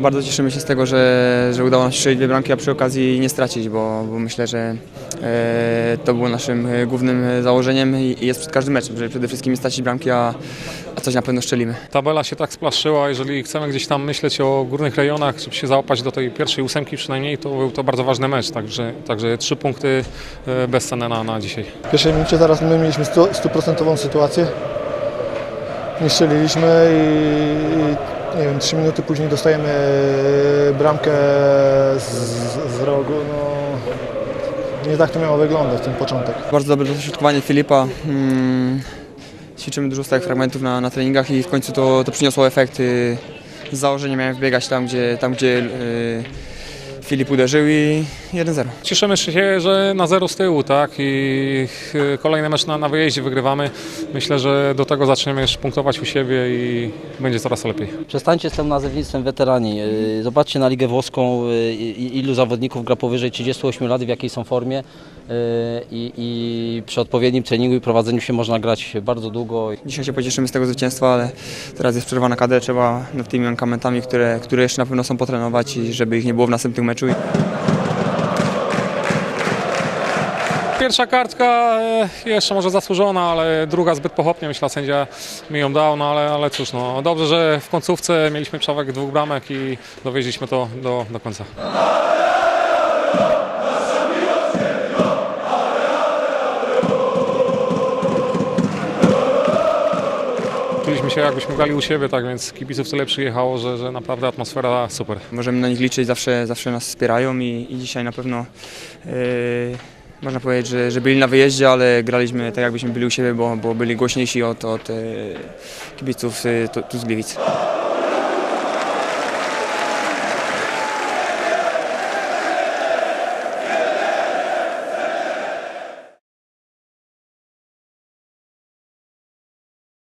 Bardzo cieszymy się z tego, że, że udało nam się strzelić dwie bramki, a przy okazji nie stracić, bo, bo myślę, że e, to było naszym e, głównym e, założeniem i, i jest przed każdym meczem, żeby przede wszystkim nie stracić bramki, a, a coś na pewno strzelimy. Tabela się tak splaszczyła, jeżeli chcemy gdzieś tam myśleć o górnych rejonach, żeby się załapać do tej pierwszej ósemki przynajmniej, to był to bardzo ważny mecz, także, także trzy punkty e, bezcenne na, na dzisiaj. W pierwszej minucie zaraz my mieliśmy stu- stuprocentową sytuację. Nie strzeliliśmy i nie wiem, trzy minuty później dostajemy bramkę z, z rogu. No, nie tak to miało wyglądać ten początek. Bardzo dobre dośrodkowanie Filipa. Mm, ćwiczymy dużo stałych fragmentów na, na treningach i w końcu to, to przyniosło efekty. Z założenia miałem wbiegać tam, gdzie, tam, gdzie e, Filip uderzył i 1-0. Cieszymy się, że na zero z tyłu, tak? I e, kolejny mecz na, na wyjeździe wygrywamy. Myślę, że do tego zaczniemy jeszcze punktować u siebie i będzie coraz lepiej. Przestańcie z tym nazewnictwem weterani. Yy, Zobaczcie na Ligę Włoską, i- ilu zawodników gra powyżej 38 lat, w jakiej są formie i, i przy odpowiednim treningu i prowadzeniu się można grać bardzo długo. Dzisiaj się pocieszymy z tego zwycięstwa, ale teraz jest przerwa na trzeba nad tymi mankamentami, które, które jeszcze na pewno są potrenować i żeby ich nie było w następnym meczu. Pierwsza kartka e, jeszcze może zasłużona, ale druga zbyt pochopnie, myślę, sędzia mi ją dał, no ale, ale cóż, no, dobrze, że w końcówce mieliśmy przewagę dwóch bramek i dowieźliśmy to do, do końca. Czuliśmy się jakbyśmy grali u siebie, tak więc kibiców tyle przyjechało, że, że naprawdę atmosfera super. Możemy na nich liczyć, zawsze, zawsze nas wspierają i, i dzisiaj na pewno yy, można powiedzieć, że, że byli na wyjeździe, ale graliśmy tak jakbyśmy byli u siebie, bo, bo byli głośniejsi od, od yy, kibiców yy, tu, tu z Gliwic.